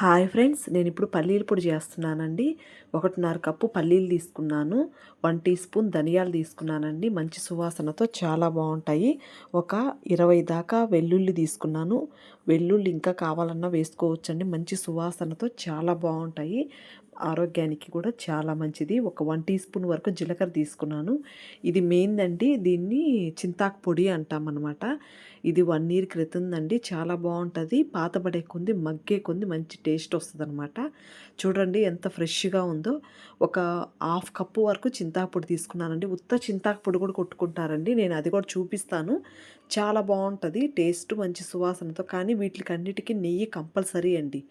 Hi friends నేను ఇప్పుడు పల్లీల పొడి చేస్తున్నానండి. ఒకటిన్నర కప్పు పల్లీలు తీసుకున్నాను. వన్ టీ స్పూన్ ధనియాలు తీసుకున్నానండి. మంచి సువాసనతో చాలా బాగుంటాయి. ఒక ఇరవై దాకా వెల్లుల్లి తీసుకున్నాను. వెల్లుల్లి ఇంకా కావాలన్నా వేసుకోవచ్చండి. మంచి సువాసనతో చాలా బాగుంటాయి. ఆరోగ్యానికి కూడా చాలా మంచిది. ఒక వన్ టీ స్పూన్ వరకు జీలకర్ర తీసుకున్నాను. ఇది మెయిన్ అండి దీన్ని చింతాకు పొడి అంటామన్నమాట. ఇది వన్ ఇయర్ క్రితందండి. చాలా బాగుంటుంది పాతబడే కొంది మగ్గే కొంది మంచి టేస్ట్ వస్తుంది అనమాట చూడండి ఎంత ఫ్రెష్గా ఉందో. ఒక హాఫ్ కప్పు వరకు చింతాకు పొడి తీసుకున్నానండి. ఉత్త చింతాకు పొడి కూడా కొట్టుకుంటారండి. నేను అది కూడా చూపిస్తాను. చాలా బాగుంటుంది టేస్ట్ మంచి సువాసనతో. కానీ వీటికి అన్నిటికీ నెయ్యి కంపల్సరీ అండి.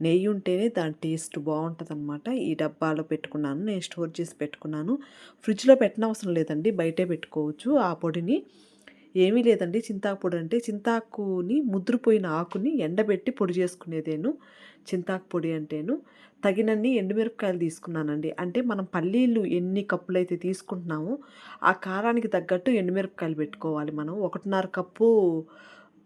నెయ్యి ఉంటేనే దాని టేస్ట్ బాగుంటుంది అనమాట ఈ డబ్బాలో పెట్టుకున్నాను నేను స్టోర్ చేసి పెట్టుకున్నాను. ఫ్రిడ్జ్లో పెట్టనవసరం లేదండి బయటే పెట్టుకోవచ్చు ఆ పొడిని. ఏమీ లేదండి చింతాకు పొడి అంటే చింతాకుని ముద్రపోయిన ఆకుని ఎండబెట్టి పొడి చేసుకునేదేను చింతాకు పొడి అంటేను. తగినన్ని ఎండుమిరపకాయలు తీసుకున్నానండి. అంటే మనం పల్లీలు ఎన్ని కప్పులు అయితే తీసుకుంటున్నామో ఆ కారానికి తగ్గట్టు ఎండుమిరపకాయలు పెట్టుకోవాలి మనం. ఒకటిన్నర కప్పు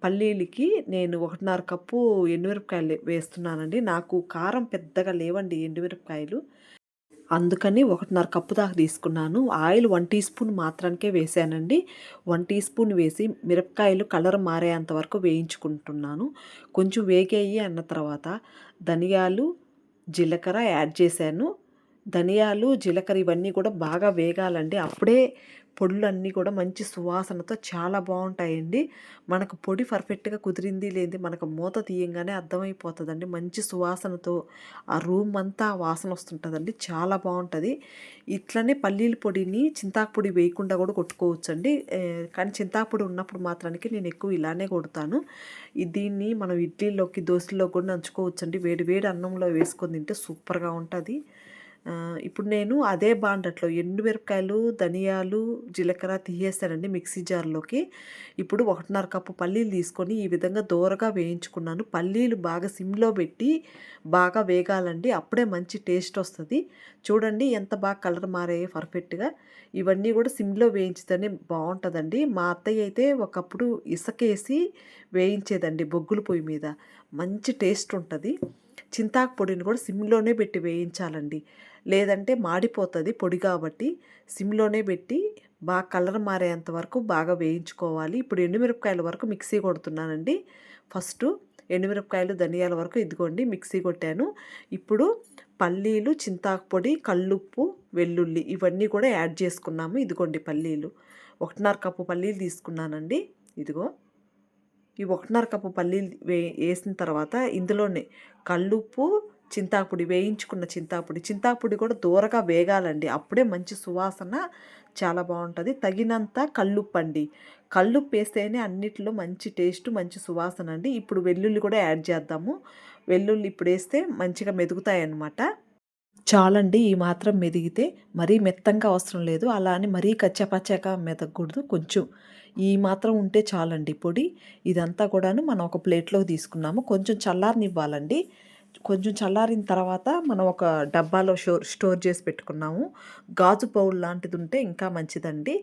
పల్లీలకి నేను ఒకటిన్నర కప్పు ఎండుమిరపకాయలు వేస్తున్నానండి. నాకు కారం పెద్దగా లేవండి ఎండుమిరపకాయలు. అందుకని ఒకటిన్నర కప్పు దాకా తీసుకున్నాను. ఆయిల్ వన్ టీ స్పూన్ మాత్రానికే వేసానండి. వన్ టీ స్పూన్ వేసి మిరపకాయలు కలర్ మారేంత వరకు వేయించుకుంటున్నాను. కొంచెం వేగేయి అన్న తర్వాత ధనియాలు జీలకర్ర యాడ్ చేశాను. ధనియాలు జీలకర్ర ఇవన్నీ కూడా బాగా వేగాలండి. అప్పుడే పొడులన్నీ కూడా మంచి సువాసనతో చాలా బాగుంటాయండి. మనకు పొడి పర్ఫెక్ట్గా కుదిరింది లేని మనకు మూత తీయంగానే అర్థమైపోతుందండి. మంచి సువాసనతో ఆ రూమ్ అంతా వాసన వస్తుంటుందండి. చాలా బాగుంటుంది. ఇట్లనే పల్లీల పొడిని చింతాకు పొడి వేయకుండా కూడా కొట్టుకోవచ్చండి. కానీ చింతాకు పొడి ఉన్నప్పుడు మాత్రానికి నేను ఎక్కువ ఇలానే కొడతాను. దీన్ని మనం ఇడ్లీలోకి దోశల్లో కూడా నంచుకోవచ్చండి. వేడి వేడి అన్నంలో వేసుకొని తింటే సూపర్గా ఉంటుంది. ఇప్పుడు నేను అదే బాండట్లో ఎండుమిరపకాయలు ధనియాలు జీలకర్ర తీసేస్తానండి మిక్సీ జార్లోకి. ఇప్పుడు ఒకటిన్నర కప్పు పల్లీలు తీసుకొని ఈ విధంగా దూరగా వేయించుకున్నాను. పల్లీలు బాగా సిమ్లో పెట్టి బాగా వేగాలండి. అప్పుడే మంచి టేస్ట్ వస్తుంది. చూడండి ఎంత బాగా కలర్ మారాయి పర్ఫెక్ట్గా. ఇవన్నీ కూడా సిమ్లో వేయించితేనే బాగుంటుందండి మా అత్తయ్య అయితే ఒకప్పుడు ఇసకేసి వేయించేదండి బొగ్గుల పొయ్యి మీద. మంచి టేస్ట్ ఉంటుంది. చింతాకు పొడిని కూడా సిమ్లోనే పెట్టి వేయించాలండి. లేదంటే మాడిపోతుంది పొడి కాబట్టి సిమ్లోనే పెట్టి బాగా కలర్ మారేంత వరకు బాగా వేయించుకోవాలి. ఇప్పుడు ఎండుమిరపకాయల వరకు మిక్సీ కొడుతున్నానండి. ఫస్ట్ ఎండుమిరపకాయలు ధనియాల వరకు ఇదిగోండి మిక్సీ కొట్టాను. ఇప్పుడు పల్లీలు చింతాకు పొడి కల్లుప్పు వెల్లుల్లి ఇవన్నీ కూడా యాడ్ చేసుకున్నాము. ఇదిగోండి పల్లీలు. ఒకటిన్నర కప్పు పల్లీలు తీసుకున్నానండి. ఇదిగో ఈ ఒకటిన్నర కప్పు పల్లీలు వే వేసిన తర్వాత ఇందులోనే కల్లుప్పు చింతాపొడి వేయించుకున్న చింతాపొడి. చింతాపొడి కూడా దూరగా వేగాలండి. అప్పుడే మంచి సువాసన చాలా బాగుంటుంది. తగినంత కల్లుప్పు అండి కల్లుప్పు వేస్తేనే అన్నిటిలో మంచి టేస్ట్ మంచి సువాసన అండి. ఇప్పుడు వెల్లుల్లి కూడా యాడ్ చేద్దాము. వెల్లుల్లి ఇప్పుడు వేస్తే మంచిగా మెదుగుతాయి అన్నమాట చాలండి ఈ మాత్రం మెదిగితే. మరీ మెత్తంగా అవసరం లేదు. అలా అని మరీ కచ్చపచ్చగా మెదగకూడదు. కొంచెం ఈ మాత్రం ఉంటే చాలండి పొడి. ఇదంతా కూడాను మనం ఒక ప్లేట్లో తీసుకున్నాము. కొంచెం చల్లారనివ్వాలండి. కొంచెం చల్లారిన తర్వాత మనం ఒక డబ్బాలో షోర్ స్టోర్ చేసి పెట్టుకున్నాము. గాజు బౌల్ లాంటిది ఉంటే ఇంకా మంచిదండి.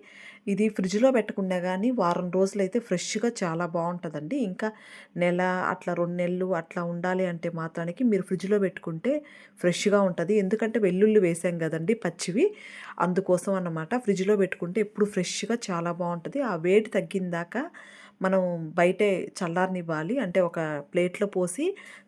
ఇది ఫ్రిడ్జ్లో పెట్టకుండా కానీ వారం రోజులైతే ఫ్రెష్గా చాలా బాగుంటుందండి. ఇంకా నెల అట్లా రెండు నెలలు అట్లా ఉండాలి అంటే మాత్రానికి మీరు ఫ్రిడ్జ్లో పెట్టుకుంటే ఫ్రెష్గా ఉంటుంది. ఎందుకంటే వెల్లుల్లి వేసాం కదండి పచ్చివి. అందుకోసం అన్నమాట ఫ్రిడ్జ్లో పెట్టుకుంటే ఎప్పుడు ఫ్రెష్గా చాలా బాగుంటుంది. ఆ వేడి తగ్గిందాక మనం బయటే చల్లారనివ్వాలి. అంటే ఒక ప్లేట్లో పోసి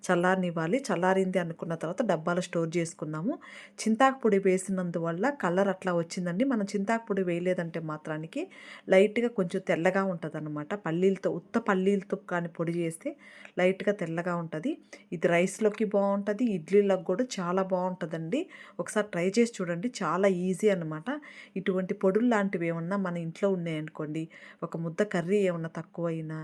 చల్లారనివ్వాలి. చల్లారింది అనుకున్న తర్వాత డబ్బాలో స్టోర్ చేసుకున్నాము చింతాకు పొడి వేసినందువల్ల కలర్ అట్లా వచ్చిందండి. మనం చింతాకు పొడి వేయలేదంటే మాత్రానికి లైట్గా కొంచెం తెల్లగా ఉంటుంది అనమాట పల్లీలతో ఉత్త పల్లీలతో కానీ పొడి చేస్తే లైట్గా తెల్లగా ఉంటుంది. ఇది రైస్లోకి బాగుంటుంది. ఇడ్లీలకు కూడా చాలా బాగుంటుందండి. ఒకసారి ట్రై చేసి చూడండి. చాలా ఈజీ అనమాట ఇటువంటి పొడులు లాంటివి ఏమన్నా మన ఇంట్లో ఉన్నాయనుకోండి ఒక ముద్ద కర్రీ ఏమన్నా తక్కువ తక్కువైనా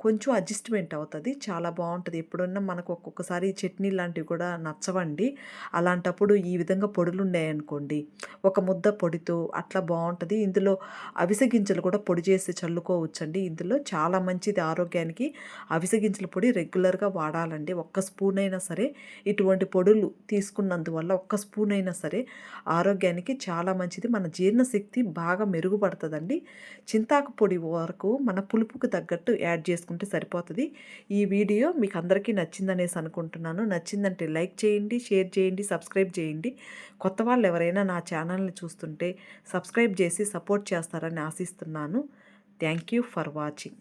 కొంచెం అడ్జస్ట్మెంట్ అవుతుంది. చాలా బాగుంటుంది ఎప్పుడన్నా మనకు ఒక్కొక్కసారి చట్నీ లాంటివి కూడా నచ్చవండి. అలాంటప్పుడు ఈ విధంగా పొడులు ఉన్నాయనుకోండి ఒక ముద్ద పొడితో అట్లా బాగుంటుంది ఇందులో అవిసె గింజలు కూడా పొడి చేసి చల్లుకోవచ్చండి. ఇందులో చాలా మంచిది ఆరోగ్యానికి. అవిసె గింజల పొడి రెగ్యులర్గా వాడాలండి. ఒక్క స్పూన్ అయినా సరే ఇటువంటి పొడులు తీసుకున్నందువల్ల ఒక్క స్పూన్ అయినా సరే ఆరోగ్యానికి చాలా మంచిది. మన జీర్ణశక్తి బాగా మెరుగుపడుతుందండి. చింతాకు పొడి వరకు మన పులుపుకు తగ్గట్టు యాడ్ చేసుకుంటే సరిపోతుంది. ఈ వీడియో మీకు అందరికీ నచ్చిందనేసి అనుకుంటున్నాను. నచ్చిందంటే లైక్ చేయండి షేర్ చేయండి సబ్స్క్రైబ్ చేయండి. కొత్త వాళ్ళు ఎవరైనా నా ఛానల్ని చూస్తుంటే సబ్స్క్రైబ్ చేసి సపోర్ట్ చేస్తారని ఆశిస్తున్నాను. Thank you for watching.